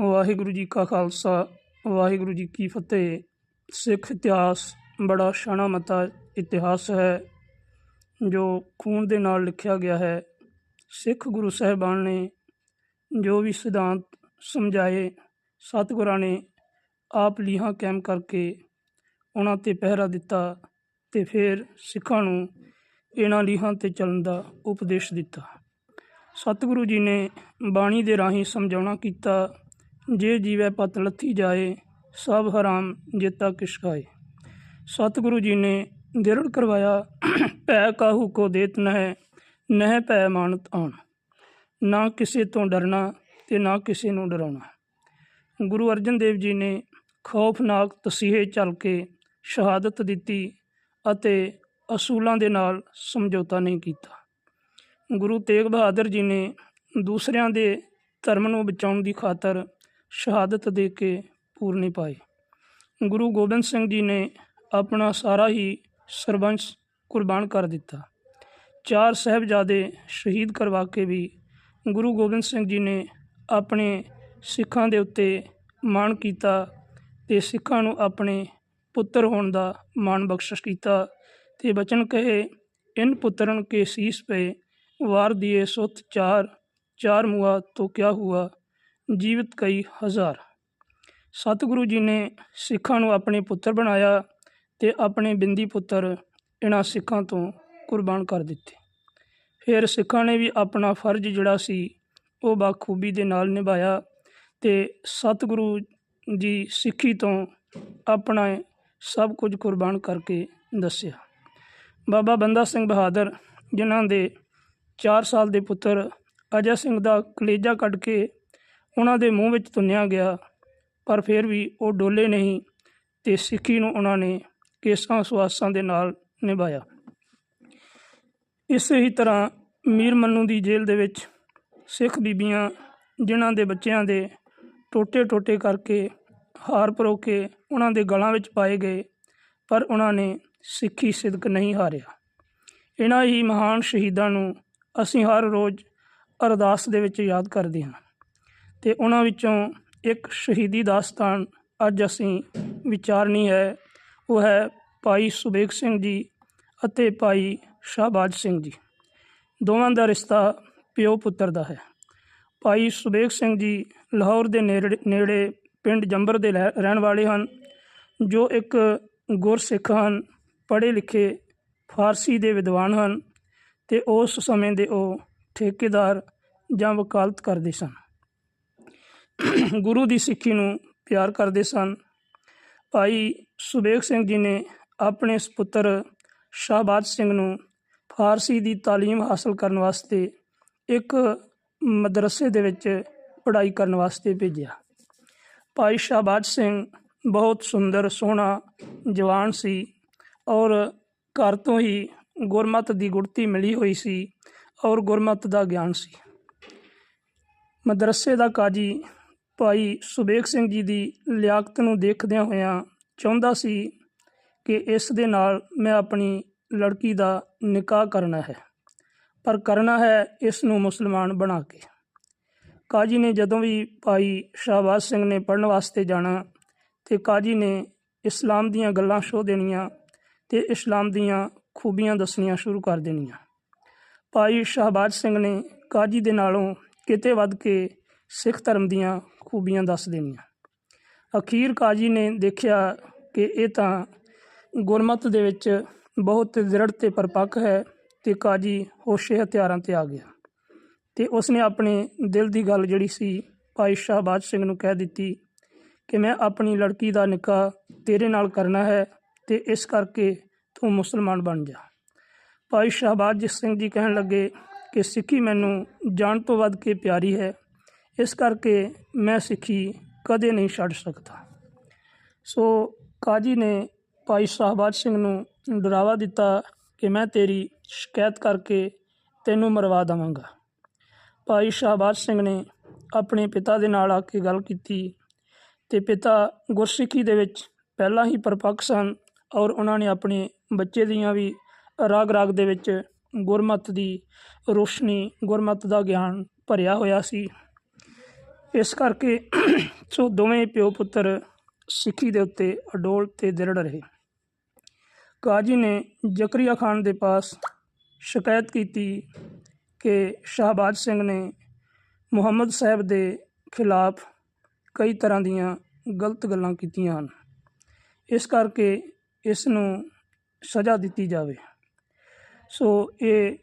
ਵਾਹਿਗੁਰੂ ਜੀ ਕਾ ਖਾਲਸਾ, ਵਾਹਿਗੁਰੂ ਜੀ ਕੀ ਫਤਿਹ। ਸਿੱਖ ਇਤਿਹਾਸ ਬੜਾ ਸ਼ਾਨਾ ਮਤਾ ਇਤਿਹਾਸ ਹੈ, ਜੋ ਖੂਨ ਦੇ ਨਾਲ ਲਿਖਿਆ ਗਿਆ ਹੈ। ਸਿੱਖ ਗੁਰੂ ਸਾਹਿਬਾਨ ਨੇ ਜੋ ਵੀ ਸਿਧਾਂਤ ਸਮਝਾਏ, ਸਤਿਗੁਰਾਂ ਨੇ ਆਪ ਲੀਹਾਂ ਕਾਇਮ ਕਰਕੇ ਉਹਨਾਂ 'ਤੇ ਪਹਿਰਾ ਦਿੱਤਾ ਅਤੇ ਫਿਰ ਸਿੱਖਾਂ ਨੂੰ ਇਹਨਾਂ ਲੀਹਾਂ 'ਤੇ ਚੱਲਣ ਦਾ ਉਪਦੇਸ਼ ਦਿੱਤਾ। ਸਤਿਗੁਰੂ ਜੀ ਨੇ ਬਾਣੀ ਦੇ ਰਾਹੀਂ ਸਮਝਾਉਣਾ ਕੀਤਾ ਜੇ ਜੀਵੈ ਪਤ ਲੱਥੀ ਜਾਏ, ਸਭ ਹਰਾਮ ਜੇਤਾ ਕਿਛ ਖਾਏ। ਸਤਿਗੁਰੂ ਜੀ ਨੇ ਦਿਰੜ ਕਰਵਾਇਆ, ਭੈ ਕਾਹੂ ਕੋ ਦੇਤ ਨਹਿ ਨਹਿ ਭੈ ਮਾਨਤ ਆਣ। ਨਾ ਕਿਸੇ ਤੋਂ ਡਰਨਾ ਤੇ ਨਾ ਕਿਸੇ ਨੂੰ ਡਰਾਉਣਾ। ਗੁਰੂ ਅਰਜਨ ਦੇਵ ਜੀ ਨੇ ਖੌਫਨਾਕ ਤਸੀਹੇ ਚੱਲ ਕੇ ਸ਼ਹਾਦਤ ਦਿੱਤੀ ਅਤੇ ਅਸੂਲਾਂ ਦੇ ਨਾਲ ਸਮਝੌਤਾ ਨਹੀਂ ਕੀਤਾ। ਗੁਰੂ ਤੇਗ ਬਹਾਦਰ ਜੀ ਨੇ ਦੂਸਰਿਆਂ ਦੇ ਧਰਮ ਨੂੰ ਬਚਾਉਣ ਦੀ ਖਾਤਰ ਸ਼ਹਾਦਤ ਦੇ ਕੇ ਪੂਰਨੇ ਪਾਏ। ਗੁਰੂ ਗੋਬਿੰਦ ਸਿੰਘ ਜੀ ਨੇ ਆਪਣਾ ਸਾਰਾ ਹੀ ਸਰਬੰਸ ਕੁਰਬਾਨ ਕਰ ਦਿੱਤਾ। ਚਾਰ ਸਾਹਿਬਜ਼ਾਦੇ ਸ਼ਹੀਦ ਕਰਵਾ ਕੇ ਵੀ ਗੁਰੂ ਗੋਬਿੰਦ ਸਿੰਘ ਜੀ ਨੇ ਆਪਣੇ ਸਿੱਖਾਂ ਦੇ ਉੱਤੇ ਮਾਣ ਕੀਤਾ ਤੇ ਸਿੱਖਾਂ ਨੂੰ ਆਪਣੇ ਪੁੱਤਰ ਹੋਣ ਦਾ ਮਾਣ ਬਖਸ਼ਿਸ਼ ਕੀਤਾ ਤੇ ਬਚਨ ਕਹੇ, ਇਨ ਪੁੱਤਰਨ ਕੇ ਸੀਸ ਪਏ, ਵਾਰ ਦਿਏ ਸੁਤ ਚਾਰ ਚਾਰ ਮੁਆ ਤੋ ਕਿਆ ਹੁਆ? ਜੀਵਤ ਕਈ ਹਜ਼ਾਰ। ਸਤਿਗੁਰੂ ਜੀ ਨੇ ਸਿੱਖਾਂ ਨੂੰ ਆਪਣੇ ਪੁੱਤਰ ਬਣਾਇਆ ਤੇ ਆਪਣੇ ਬਿੰਦੀ ਪੁੱਤਰ ਇਹਨਾਂ ਸਿੱਖਾਂ ਤੋਂ ਕੁਰਬਾਨ ਕਰ ਦਿੱਤੇ। ਫਿਰ ਸਿੱਖਾਂ ਨੇ ਵੀ ਆਪਣਾ ਫਰਜ਼ ਜਿਹੜਾ ਸੀ, ਉਹ ਬਾਖੂਬੀ ਦੇ ਨਾਲ ਨਿਭਾਇਆ ਤੇ ਸਤਿਗੁਰੂ ਜੀ ਸਿੱਖੀ ਤੋਂ ਆਪਣਾ ਸਭ ਕੁਝ ਕੁਰਬਾਨ ਕਰਕੇ ਦੱਸਿਆ। ਬਾਬਾ ਬੰਦਾ ਸਿੰਘ ਬਹਾਦਰ, ਜਿਨ੍ਹਾਂ ਦੇ 4 ਸਾਲ ਦੇ ਪੁੱਤਰ ਅਜੈ ਸਿੰਘ ਦਾ ਕਲੇਜਾ ਕੱਢ ਕੇ ਉਹਨਾਂ ਦੇ ਮੂੰਹ ਵਿੱਚ ਤੁੰਨਿਆ ਗਿਆ, ਪਰ ਫਿਰ ਵੀ ਉਹ ਡੋਲੇ ਨਹੀਂ ਤੇ ਸਿੱਖੀ ਨੂੰ ਉਹਨਾਂ ਨੇ ਕੇਸਾਂ ਸੁਆਸਾਂ ਦੇ ਨਾਲ ਨਿਭਾਇਆ। ਇਸੇ ਹੀ ਤਰ੍ਹਾਂ ਮੀਰ ਮੰਨੂ ਦੀ ਜੇਲ੍ਹ ਦੇ ਵਿੱਚ ਸਿੱਖ ਬੀਬੀਆਂ ਜਿਨ੍ਹਾਂ ਦੇ ਬੱਚਿਆਂ ਦੇ ਟੋਟੇ ਟੋਟੇ ਕਰਕੇ ਹਾਰ ਪਰੋ ਕੇ ਉਹਨਾਂ ਦੇ ਗਲਾਂ ਵਿੱਚ ਪਾਏ ਗਏ, ਪਰ ਉਹਨਾਂ ਨੇ ਸਿੱਖੀ ਸਿਦਕ ਨਹੀਂ ਹਾਰਿਆ। ਇਹਨਾਂ ਹੀ ਮਹਾਨ ਸ਼ਹੀਦਾਂ ਨੂੰ ਅਸੀਂ ਹਰ ਰੋਜ਼ ਅਰਦਾਸ ਦੇ ਵਿੱਚ ਯਾਦ ਕਰਦੇ ਹਾਂ। ਤੇ ਉਹਨਾਂ ਵਿੱਚੋਂ ਇੱਕ ਸ਼ਹੀਦੀ ਦਾਸਤਾਨ ਅੱਜ ਅਸੀਂ ਵਿਚਾਰਨੀ ਹੈ। ਉਹ ਹੈ ਭਾਈ ਸੁਬੇਗ ਸਿੰਘ ਜੀ ਅਤੇ ਭਾਈ ਸ਼ਾਹਬਾਜ ਸਿੰਘ ਜੀ। ਦੋਵਾਂ ਦਾ ਰਿਸ਼ਤਾ ਪਿਓ ਪੁੱਤਰ ਦਾ ਹੈ। ਭਾਈ ਸੁਬੇਗ ਸਿੰਘ ਜੀ ਲਾਹੌਰ ਦੇ ਨੇੜੇ ਨੇੜੇ ਪਿੰਡ ਜੰਬਰ ਦੇ ਰਹਿ- ਰਹਿਣ ਵਾਲੇ ਹਨ, ਜੋ ਇੱਕ ਗੁਰਸਿੱਖ ਹਨ, ਪੜ੍ਹੇ ਲਿਖੇ ਫਾਰਸੀ ਦੇ ਵਿਦਵਾਨ ਹਨ ਤੇ ਉਸ ਸਮੇਂ ਦੇ ਉਹ ਠੇਕੇਦਾਰ ਜਾਂ ਵਕਾਲਤ ਕਰਦੇ ਸਨ। ਗੁਰੂ ਦੀ ਸਿੱਖੀ ਨੂੰ ਪਿਆਰ ਕਰਦੇ ਸਨ। ਭਾਈ ਸੁਬੇਗ ਸਿੰਘ ਜੀ ਨੇ ਆਪਣੇ ਸੁਪੁੱਤਰ ਸ਼ਾਹਬਾਦ ਸਿੰਘ ਨੂੰ ਫਾਰਸੀ ਦੀ ਤਾਲੀਮ ਹਾਸਲ ਕਰਨ ਵਾਸਤੇ ਇੱਕ ਮਦਰਸੇ ਦੇ ਵਿੱਚ ਪੜ੍ਹਾਈ ਕਰਨ ਵਾਸਤੇ ਭੇਜਿਆ। ਭਾਈ ਸ਼ਾਹਬਾਦ ਸਿੰਘ ਬਹੁਤ ਸੁੰਦਰ, ਸੋਹਣਾ, ਜਵਾਨ ਸੀ ਔਰ ਘਰ ਤੋਂ ਹੀ ਗੁਰਮਤ ਦੀ ਗੁੜਤੀ ਮਿਲੀ ਹੋਈ ਸੀ ਔਰ ਗੁਰਮਤ ਦਾ ਗਿਆਨ ਸੀ। ਮਦਰਸੇ ਦਾ ਕਾਜੀ ਭਾਈ ਸੁਬੇਗ ਸਿੰਘ ਜੀ ਦੀ ਲਿਆਕਤ ਨੂੰ ਦੇਖਦਿਆਂ ਹੋਇਆਂ ਚਾਹੁੰਦਾ ਸੀ ਕਿ ਇਸ ਦੇ ਨਾਲ ਮੈਂ ਆਪਣੀ ਲੜਕੀ ਦਾ ਨਿਕਾਹ ਕਰਨਾ ਹੈ, ਪਰ ਕਰਨਾ ਹੈ ਇਸ ਨੂੰ ਮੁਸਲਮਾਨ ਬਣਾ ਕੇ। ਕਾਜੀ ਨੇ ਜਦੋਂ ਵੀ ਭਾਈ ਸ਼ਾਹਬਾਜ਼ ਸਿੰਘ ਨੇ ਪੜਨ ਵਾਸਤੇ ਜਾਣਾ ਤੇ ਕਾਜੀ ਨੇ ਇਸਲਾਮ ਦੀਆਂ ਗੱਲਾਂ ਸ਼ੋ ਦੇਣੀਆਂ ਤੇ ਇਸਲਾਮ ਦੀਆਂ ਖੂਬੀਆਂ ਦੱਸਣੀਆਂ ਸ਼ੁਰੂ ਕਰ ਦੇਣੀਆਂ। ਭਾਈ ਸ਼ਾਹਬਾਜ਼ ਸਿੰਘ ਨੇ ਕਾਜੀ ਦੇ ਨਾਲੋਂ ਕਿਤੇ ਵੱਧ ਕੇ ਸਿੱਖ ਧਰਮ ਦੀਆਂ ਖੂਬੀਆਂ ਦੱਸ ਦੇਣੀਆਂ। ਅਖੀਰ ਕਾਜੀ ਨੇ ਦੇਖਿਆ ਕਿ ਇਹ ਤਾਂ ਗੁਰਮਤ ਦੇ ਵਿੱਚ ਬਹੁਤ ਦ੍ਰਿੜ ਤੇ ਪਰਪੱਕ ਹੈ ਤੇ ਕਾਜੀ ਹੋਸ਼ੇ ਹਥਿਆਰਾਂ ਤੇ ਆ ਗਿਆ ਤੇ ਉਸਨੇ ਆਪਣੇ ਦਿਲ ਦੀ ਗੱਲ ਜਿਹੜੀ ਸੀ ਭਾਈ ਸ਼ਾਹਬਾਜ਼ ਸਿੰਘ ਨੂੰ ਕਹਿ ਦਿੱਤੀ ਕਿ ਮੈਂ ਆਪਣੀ ਲੜਕੀ ਦਾ ਨਿਕਾਹ ਤੇਰੇ ਨਾਲ ਕਰਨਾ ਹੈ ਤੇ ਇਸ ਕਰਕੇ ਤੂੰ ਮੁਸਲਮਾਨ ਬਣ ਜਾ। ਭਾਈ ਸ਼ਾਹਬਾਜ਼ ਸਿੰਘ ਜੀ ਕਹਿਣ ਲੱਗੇ ਕਿ ਸਿੱਖੀ ਮੈਨੂੰ ਜਾਣ ਤੋਂ ਵੱਧ ਕੇ ਪਿਆਰੀ ਹੈ ਇਸ ਕਰਕੇ ਮੈਂ ਸਿੱਖੀ ਕਦੇ ਨਹੀਂ ਛੱਡ ਸਕਦਾ। ਸੋ ਕਾਜੀ ਨੇ ਭਾਈ ਸ਼ਾਹਬਾਜ਼ ਸਿੰਘ ਨੂੰ ਡਰਾਵਾ ਦਿੱਤਾ ਕਿ ਮੈਂ ਤੇਰੀ ਸ਼ਿਕਾਇਤ ਕਰਕੇ ਤੈਨੂੰ ਮਰਵਾ ਦੇਵਾਂਗਾ। ਭਾਈ ਸ਼ਾਹਬਾਜ਼ ਸਿੰਘ ਨੇ ਆਪਣੇ ਪਿਤਾ ਦੇ ਨਾਲ ਆ ਕੇ ਗੱਲ ਕੀਤੀ ਤੇ ਪਿਤਾ ਗੁਰਸਿੱਖੀ ਦੇ ਵਿੱਚ ਪਹਿਲਾਂ ਹੀ ਪਰਪੱਕ ਸਨ ਔਰ ਉਹਨਾਂ ਨੇ ਆਪਣੇ ਬੱਚੇ ਦੀਆਂ ਵੀ ਰਾਗ ਰਾਗ ਦੇ ਵਿੱਚ ਗੁਰਮਤ ਦੀ ਰੋਸ਼ਨੀ, ਗੁਰਮਤ ਦਾ ਗਿਆਨ ਭਰਿਆ ਹੋਇਆ ਸੀ। ਇਸ ਕਰਕੇ ਸੋ ਦੋਵੇਂ ਪਿਓ ਪੁੱਤਰ ਸਿੱਖੀ ਦੇ ਉੱਤੇ ਅਡੋਲ ਤੇ ਦ੍ਰਿੜ ਰਹੇ। ਕਾਜੀ ਨੇ ਜ਼ਕਰੀਆ ਖਾਨ ਦੇ ਪਾਸ ਸ਼ਿਕਾਇਤ ਕੀਤੀ ਕਿ ਸ਼ਹਬਾਜ਼ ਸਿੰਘ ਨੇ ਮੁਹੰਮਦ ਸਾਹਿਬ ਦੇ ਖਿਲਾਫ ਕਈ ਤਰ੍ਹਾਂ ਦੀਆਂ ਗਲਤ ਗੱਲਾਂ ਕੀਤੀਆਂ ਹਨ। ਇਸ ਕਰਕੇ ਇਸ ਨੂੰ ਸਜ਼ਾ ਦਿੱਤੀ ਜਾਵੇ। ਸੋ ਇਹ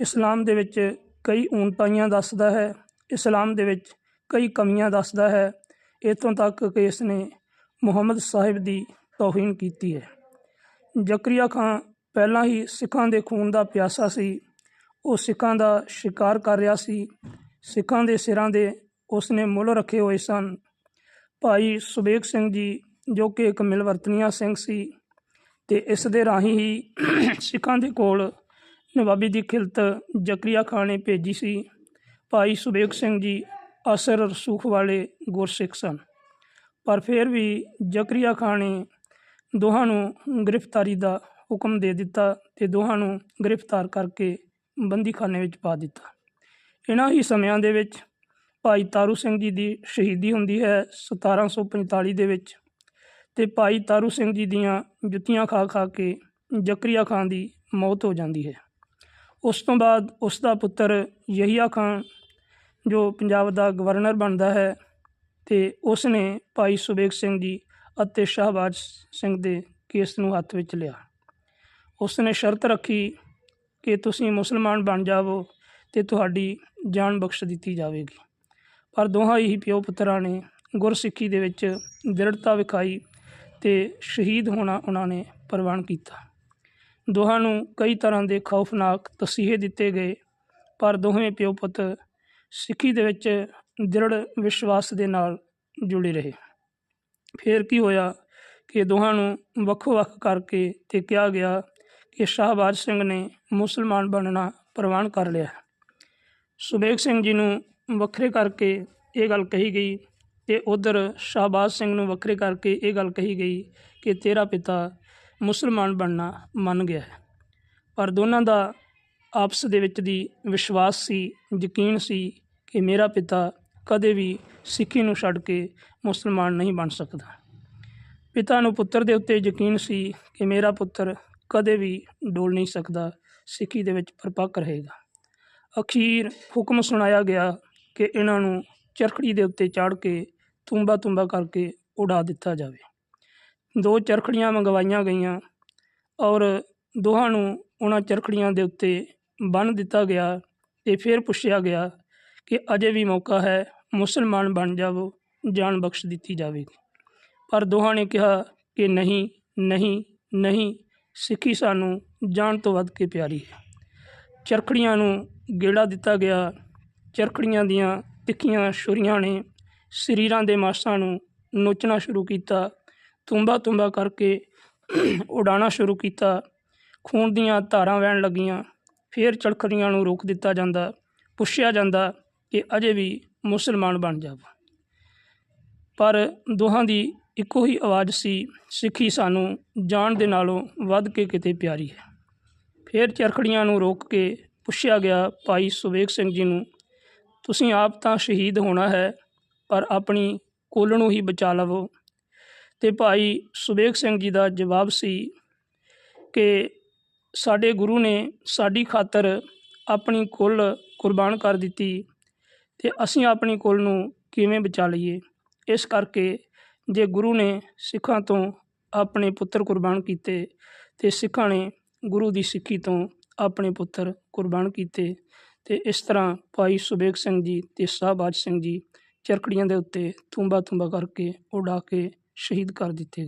ਇਸਲਾਮ ਦੇ ਵਿੱਚ ਕਈ ਊਨਤਾਈਆਂ ਦੱਸਦਾ ਹੈ। ਇਸਲਾਮ ਦੇ ਵਿੱਚ ਕਈ ਕਮੀਆਂ ਦੱਸਦਾ ਹੈ। ਇੱਥੋਂ ਤੱਕ ਕਿ ਇਸ ਨੇ ਮੁਹੰਮਦ ਸਾਹਿਬ ਦੀ ਤੋਹੀਨ ਕੀਤੀ ਹੈ। ਜ਼ਕਰੀਆ ਖਾਨ ਪਹਿਲਾਂ ਹੀ ਸਿੱਖਾਂ ਦੇ ਖੂਨ ਦਾ ਪਿਆਸਾ ਸੀ। ਉਹ ਸਿੱਖਾਂ ਦਾ ਸ਼ਿਕਾਰ ਕਰ ਰਿਹਾ ਸੀ। ਸਿੱਖਾਂ ਦੇ ਸਿਰਾਂ ਦੇ ਉਸ ਨੇ ਮੁੱਲ ਰੱਖੇ ਹੋਏ ਸਨ। ਭਾਈ ਸੁਬੇਗ ਸਿੰਘ ਜੀ, ਜੋ ਕਿ ਇੱਕ ਮਿਲਵਰਤਨੀਆ ਸਿੰਘ ਸੀ ਤੇ ਇਸ ਦੇ ਰਾਹੀਂ ਹੀ ਸਿੱਖਾਂ ਦੇ ਕੋਲ ਨਵਾਬੀ ਦੀ ਖਿਲਤ ਜ਼ਕਰੀਆ ਖਾਨ ਨੇ ਭੇਜੀ ਸੀ। ਭਾਈ ਸੁਬੇਗ ਸਿੰਘ ਜੀ ਅਸਰ ਰਸੂਖ ਵਾਲੇ ਗੁਰਸਿੱਖ ਸਨ। ਪਰ ਫਿਰ ਵੀ ਜ਼ਕਰੀਆ ਖਾਨ ਨੇ ਦੋਹਾਂ ਨੂੰ ਗ੍ਰਿਫਤਾਰੀ ਦਾ ਹੁਕਮ ਦੇ ਦਿੱਤਾ ਤੇ ਦੋਹਾਂ ਨੂੰ ਗ੍ਰਿਫਤਾਰ ਕਰਕੇ ਬੰਦੀਖਾਨੇ ਵਿੱਚ ਪਾ ਦਿੱਤਾ। ਇਹਨਾਂ ਹੀ ਸਮਿਆਂ ਦੇ ਵਿੱਚ ਭਾਈ ਤਾਰੂ ਸਿੰਘ ਜੀ ਦੀ ਸ਼ਹੀਦੀ ਹੁੰਦੀ ਹੈ 1745 ਦੇ ਵਿੱਚ ਤੇ ਭਾਈ ਤਾਰੂ ਸਿੰਘ ਜੀ ਦੀਆਂ ਜੁੱਤੀਆਂ ਖਾ ਖਾ ਕੇ ਜ਼ਕਰੀਆ ਖਾਨ ਦੀ ਮੌਤ ਹੋ ਜਾਂਦੀ ਹੈ। ਉਸ ਤੋਂ ਬਾਅਦ ਉਸ ਦਾ ਪੁੱਤਰ ਯਹੀਆ ਖਾਨ ਜੋ ਪੰਜਾਬ ਦਾ ਗਵਰਨਰ ਬਣਦਾ ਹੈ ਤੇ ਉਸ ਨੇ ਭਾਈ ਸੁਬੇਗ ਸਿੰਘ ਜੀ ਅਤੇ ਸ਼ਹਬਾਜ਼ ਸਿੰਘ ਦੇ ਕੇਸ ਨੂੰ ਹੱਥ ਵਿੱਚ ਲਿਆ। ਉਸ ਨੇ ਸ਼ਰਤ ਰੱਖੀ ਕਿ ਤੁਸੀਂ ਮੁਸਲਮਾਨ ਬਣ ਜਾਵੋ ਤੇ ਤੁਹਾਡੀ ਜਾਨ ਬਖਸ਼ ਦਿੱਤੀ ਜਾਵੇਗੀ। ਪਰ ਦੋਹਾਂ ਹੀ ਪਿਓ ਪੁੱਤਰਾਂ ਨੇ ਗੁਰਸਿੱਖੀ ਦੇ ਵਿੱਚ ਦ੍ਰਿੜਤਾ ਵਿਖਾਈ ਤੇ ਸ਼ਹੀਦ ਹੋਣਾ ਉਹਨਾਂ ਨੇ ਪ੍ਰਵਾਨ ਕੀਤਾ। ਦੋਹਾਂ ਨੂੰ ਕਈ ਤਰ੍ਹਾਂ ਦੇ ਖੌਫਨਾਕ ਤਸੀਹੇ ਦਿੱਤੇ ਗਏ, ਪਰ ਦੋਵੇਂ ਪਿਓ ਪੁੱਤ ਸਿੱਖੀ ਦੇ ਵਿੱਚ ਦ੍ਰਿੜ ਵਿਸ਼ਵਾਸ ਦੇ ਨਾਲ ਜੁੜੇ ਰਹੇ। ਫਿਰ ਕੀ ਹੋਇਆ ਕਿ ਦੋਹਾਂ ਨੂੰ ਵੱਖੋ-ਵੱਖ ਕਰਕੇ ਤੇ ਕਿਹਾ ਗਿਆ ਕਿ ਸ਼ਾਹਬਾਜ਼ ਸਿੰਘ ਨੇ ਮੁਸਲਮਾਨ ਬਣਨਾ ਪ੍ਰਵਾਨ ਕਰ ਲਿਆ। ਸੁਬੇਗ ਸਿੰਘ ਜੀ ਨੂੰ ਵੱਖਰੇ ਕਰਕੇ ਇਹ ਗੱਲ ਕਹੀ ਗਈ ਤੇ ਉਧਰ ਸ਼ਾਹਬਾਜ਼ ਸਿੰਘ ਨੂੰ ਵੱਖਰੇ ਕਰਕੇ ਇਹ ਗੱਲ ਕਹੀ ਗਈ ਕਿ ਤੇਰਾ ਪਿਤਾ ਮੁਸਲਮਾਨ ਬਣਨਾ ਮੰਨ ਗਿਆ ਹੈ। ਪਰ ਦੋਨਾਂ ਦਾ ਆਪਸ ਦੇ ਵਿੱਚ ਦੀ ਵਿਸ਼ਵਾਸ ਸੀ, ਯਕੀਨ ਸੀ ਕਿ ਮੇਰਾ ਪਿਤਾ ਕਦੇ ਵੀ ਸਿੱਖੀ ਨੂੰ ਛੱਡ ਕੇ ਮੁਸਲਮਾਨ ਨਹੀਂ ਬਣ ਸਕਦਾ। ਪਿਤਾ ਨੂੰ ਪੁੱਤਰ ਦੇ ਉੱਤੇ ਯਕੀਨ ਸੀ ਕਿ ਮੇਰਾ ਪੁੱਤਰ ਕਦੇ ਵੀ ਡੋਲ ਨਹੀਂ ਸਕਦਾ, ਸਿੱਖੀ ਦੇ ਵਿੱਚ ਪਰਪੱਕ ਰਹੇਗਾ। ਅਖੀਰ ਹੁਕਮ ਸੁਣਾਇਆ ਗਿਆ ਕਿ ਇਹਨਾਂ ਨੂੰ ਚਰਖੜੀ ਦੇ ਉੱਤੇ ਚਾੜ ਕੇ ਤੁੰਬਾ ਤੁੰਬਾ ਕਰਕੇ ਉਡਾ ਦਿੱਤਾ ਜਾਵੇ। ਦੋ ਚਰਖੜੀਆਂ ਮੰਗਵਾਈਆਂ ਗਈਆਂ ਔਰ ਦੋਹਾਂ ਨੂੰ ਉਹਨਾਂ ਚਰਖੜੀਆਂ ਦੇ ਉੱਤੇ ਬੰਨ੍ਹ ਦਿੱਤਾ ਗਿਆ ਅਤੇ ਫਿਰ ਪੁੱਛਿਆ ਗਿਆ ਕਿ ਅਜੇ ਵੀ ਮੌਕਾ ਹੈ ਮੁਸਲਮਾਨ ਬਣ ਜਾਵੋ, ਜਾਨ ਬਖਸ਼ ਦਿੱਤੀ ਜਾਵੇਗੀ। ਪਰ ਦੋਹਾਂ ਨੇ ਕਿਹਾ ਕਿ ਨਹੀਂ ਨਹੀਂ ਨਹੀਂ, ਸਿੱਖੀ ਸਾਨੂੰ ਜਾਨ ਤੋਂ ਵੱਧ ਕੇ ਪਿਆਰੀ ਹੈ। ਚਰਖੜੀਆਂ ਨੂੰ ਗੇੜਾ ਦਿੱਤਾ ਗਿਆ। ਚਰਖੜੀਆਂ ਦੀਆਂ ਤਿੱਖੀਆਂ ਛੁਰੀਆਂ ਨੇ ਸਰੀਰਾਂ ਦੇ ਮਾਸਾਂ ਨੂੰ ਨੋਚਣਾ ਸ਼ੁਰੂ ਕੀਤਾ, ਤੁੰਬਾ ਤੁੰਬਾ ਕਰਕੇ ਉਡਾਣਾ ਸ਼ੁਰੂ ਕੀਤਾ, ਖੂਨ ਦੀਆਂ ਧਾਰਾਂ ਵਹਿਣ ਲੱਗੀਆਂ। ਫਿਰ ਚਰਖੜੀਆਂ ਨੂੰ ਰੋਕ ਦਿੱਤਾ ਜਾਂਦਾ, ਪੁੱਛਿਆ ਜਾਂਦਾ ਕਿ ਅਜੇ ਵੀ ਮੁਸਲਮਾਨ ਬਣ ਜਾਵੋ। ਪਰ ਦੋਹਾਂ ਦੀ ਇੱਕੋ ਹੀ ਆਵਾਜ਼ ਸੀ, ਸਿੱਖੀ ਸਾਨੂੰ ਜਾਣ ਦੇ ਨਾਲੋਂ ਵੱਧ ਕੇ ਕਿਤੇ ਪਿਆਰੀ ਹੈ। ਫਿਰ ਚਰਖੜੀਆਂ ਨੂੰ ਰੋਕ ਕੇ ਪੁੱਛਿਆ ਗਿਆ, ਭਾਈ ਸੁਵੇਗ ਸਿੰਘ ਜੀ ਨੂੰ, ਤੁਸੀਂ ਆਪ ਤਾਂ ਸ਼ਹੀਦ ਹੋਣਾ ਹੈ, ਪਰ ਆਪਣੀ ਕੁੱਲ ਨੂੰ ਹੀ ਬਚਾ ਲਵੋ। ਤੇ ਭਾਈ ਸੁਬੇਗ ਸਿੰਘ ਜੀ ਦਾ ਜਵਾਬ ਸੀ ਕਿ ਸਾਡੇ ਗੁਰੂ ਨੇ ਸਾਡੀ ਖਾਤਰ ਆਪਣੀ ਕੁੱਲ ਕੁਰਬਾਨ ਕਰ ਦਿੱਤੀ ਤੇ ਅਸੀਂ ਆਪਣੀ ਕੁੱਲ ਨੂੰ ਕਿਵੇਂ ਬਚਾ ਲਈਏ? ਇਸ ਕਰਕੇ ਜੇ ਗੁਰੂ ਨੇ ਸਿੱਖਾਂ ਤੋਂ ਆਪਣੇ ਪੁੱਤਰ ਕੁਰਬਾਨ ਕੀਤੇ ਤੇ ਸਿੱਖਾਂ ਨੇ ਗੁਰੂ ਦੀ ਸਿੱਖੀ ਤੋਂ ਆਪਣੇ ਪੁੱਤਰ ਕੁਰਬਾਨ ਕੀਤੇ ਤੇ ਇਸ ਤਰ੍ਹਾਂ ਭਾਈ ਸੁਬੇਗ ਸਿੰਘ ਜੀ ਤੇ ਸ਼ਾਹਬਾਜ਼ ਸਿੰਘ ਜੀ ਚਰਕੜੀਆਂ ਦੇ ਉੱਤੇ ਤੁੰਬਾ ਤੁੰਬਾ ਕਰਕੇ ਉਡਾ ਕੇ ਸ਼ਹੀਦ ਕਰ ਦਿੱਤੇ